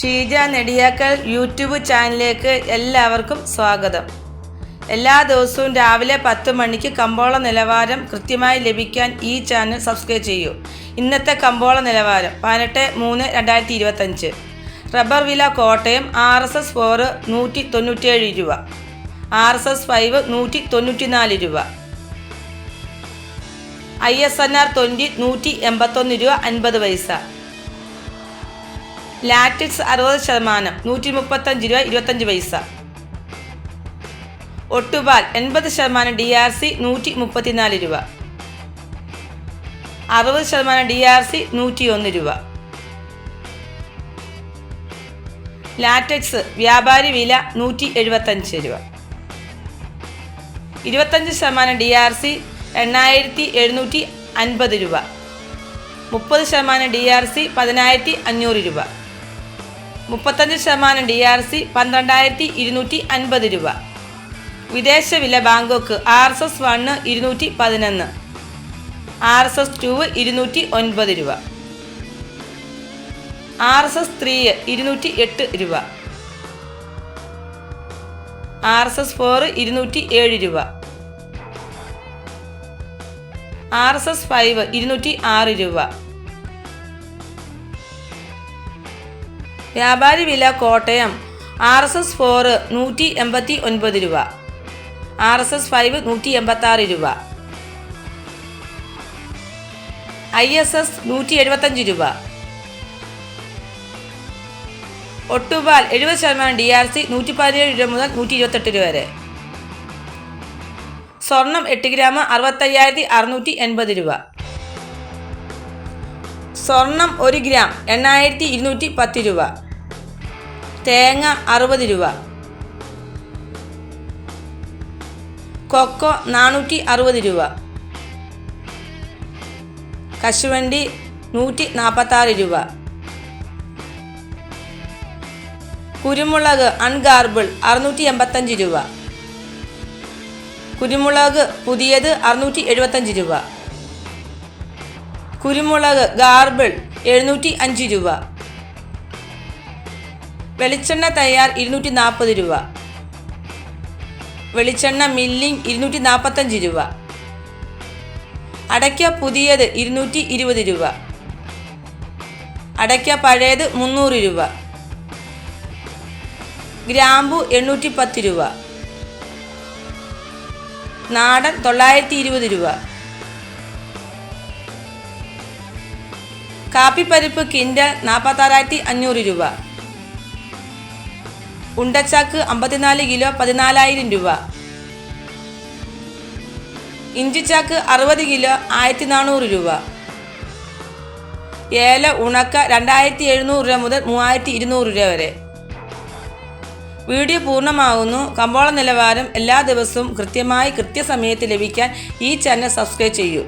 Sheeja Nediyakkal YouTube ചാനലിലേക്ക് എല്ലാവർക്കും സ്വാഗതം. എല്ലാ ദിവസവും രാവിലെ പത്ത് മണിക്ക് കമ്പോള നിലവാരം കൃത്യമായി ലഭിക്കാൻ ഈ ചാനൽ സബ്സ്ക്രൈബ് ചെയ്യൂ. ഇന്നത്തെ കമ്പോള നിലവാരം പതിനെട്ട് മൂന്ന് രണ്ടായിരത്തി ഇരുപത്തഞ്ച്. റബ്ബർ വില Kottayam R S S four നൂറ്റി തൊണ്ണൂറ്റേഴ് രൂപ. ആർ എസ് എസ് ഫൈവ് നൂറ്റി തൊണ്ണൂറ്റിനാല് രൂപ. I S N R twenty നൂറ്റി എൺപത്തൊന്ന് രൂപ അൻപത് പൈസ. ലാറ്റിക്സ് അറുപത് ശതമാനം നൂറ്റി മുപ്പത്തഞ്ച് രൂപ ഇരുപത്തഞ്ച് പൈസ. ഒട്ടുപാൽ എൺപത് ശതമാനം ഡി ആർ സി നൂറ്റി മുപ്പത്തിനാല് രൂപ. അറുപത് ശതമാനം ഡി ആർ സി നൂറ്റി ഒന്ന് രൂപ. ലാറ്റക്സ് വ്യാപാരി വില നൂറ്റി എഴുപത്തഞ്ച് രൂപ. ഇരുപത്തഞ്ച് ശതമാനം ഡി ആർ സി എണ്ണായിരത്തി എഴുന്നൂറ്റി അൻപത് രൂപ. മുപ്പത് ശതമാനം ഡി ആർ സി പതിനായിരത്തി അഞ്ഞൂറ് രൂപ. മുപ്പത്തഞ്ച് ശതമാനം ഡി ആർ സി പന്ത്രണ്ടായിരത്തി ഇരുന്നൂറ്റി അൻപത് രൂപ. വിദേശ വില Bangkok R S S one ഇരുന്നൂറ്റി പതിനൊന്ന് ആർ എസ് എസ് ടു ഇരുന്നൂറ്റി ഒൻപത് രൂപ. ആർ എസ് എസ് ത്രീ ഇരുന്നൂറ്റി എട്ട് രൂപ. ആർ എസ് എസ് ഫോർ ഇരുന്നൂറ്റി ഏഴ് രൂപ. ആർ എസ് എസ് ഫൈവ് ഇരുന്നൂറ്റി ആറ് രൂപ. വ്യാപാരി വില Kottayam R S S four നൂറ്റി എൺപത്തി ഒൻപത് രൂപ ആർ എസ് എസ് ഫൈവ് നൂറ്റി എൺപത്തി ആറ് രൂപ ഐ എസ് എസ് നൂറ്റി എഴുപത്തഞ്ച് രൂപ ഒട്ടുപാൽ എഴുപത് ശതമാനം ഡി ആർ സി നൂറ്റി പതിനേഴ് രൂപ മുതൽ നൂറ്റി ഇരുപത്തെട്ട് രൂപ വരെ സ്വർണം എട്ട് ഗ്രാം അറുപത്തയ്യായിരത്തി അറുന്നൂറ്റി എൺപത് രൂപ സ്വർണം ഒരു ഗ്രാം എണ്ണായിരത്തി ഇരുന്നൂറ്റി പത്ത് രൂപ തേങ്ങ അറുപത് രൂപ. കൊക്കോ നാനൂറ്റി അറുപത് രൂപ. കശുവണ്ടി നൂറ്റി നാൽപ്പത്താറ് രൂപ. കുരുമുളക് അൺഗാർബിൾ അറുന്നൂറ്റി എൺപത്തഞ്ച് രൂപ. കുരുമുളക് പുതിയത് അറുന്നൂറ്റി എഴുപത്തഞ്ച് രൂപ. കുരുമുളക് ഗാർബിൾ എഴുന്നൂറ്റി അഞ്ച് രൂപ. വെളിച്ചെണ്ണ തയ്യാർ ഇരുന്നൂറ്റി നാൽപ്പത് രൂപ. വെളിച്ചെണ്ണ മില്ലിംഗ് ഇരുന്നൂറ്റി നാൽപ്പത്തഞ്ച് രൂപ. അടയ്ക്ക പുതിയത് ഇരുന്നൂറ്റി ഇരുപത് രൂപ. അടയ്ക്ക പഴയത് മുന്നൂറ് രൂപ. ഗ്രാമ്പു എണ്ണൂറ്റി പത്ത് രൂപ. നാടൻ തൊള്ളായിരത്തി ഇരുപത് രൂപ. കാപ്പിപ്പരിപ്പ് കിൻഡൽ നാൽപ്പത്താറായിരത്തി അഞ്ഞൂറ് രൂപ. ഉണ്ടച്ചാക്ക് അമ്പത്തിനാല് കിലോ പതിനാലായിരം രൂപ. ഇഞ്ചിച്ചാക്ക് അറുപത് കിലോ ആയിരത്തി നാനൂറ് രൂപ. ഏല ഉണക്ക രണ്ടായിരത്തി എഴുന്നൂറ് രൂപ മുതൽ മൂവായിരത്തി ഇരുന്നൂറ് രൂപ വരെ. വീഡിയോ പൂർണമാകുന്നു കമ്പോള നിലവാരം എല്ലാ ദിവസവും കൃത്യമായി കൃത്യസമയത്ത് ലഭിക്കാൻ ഈ ചാനൽ സബ്സ്ക്രൈബ് ചെയ്യൂ.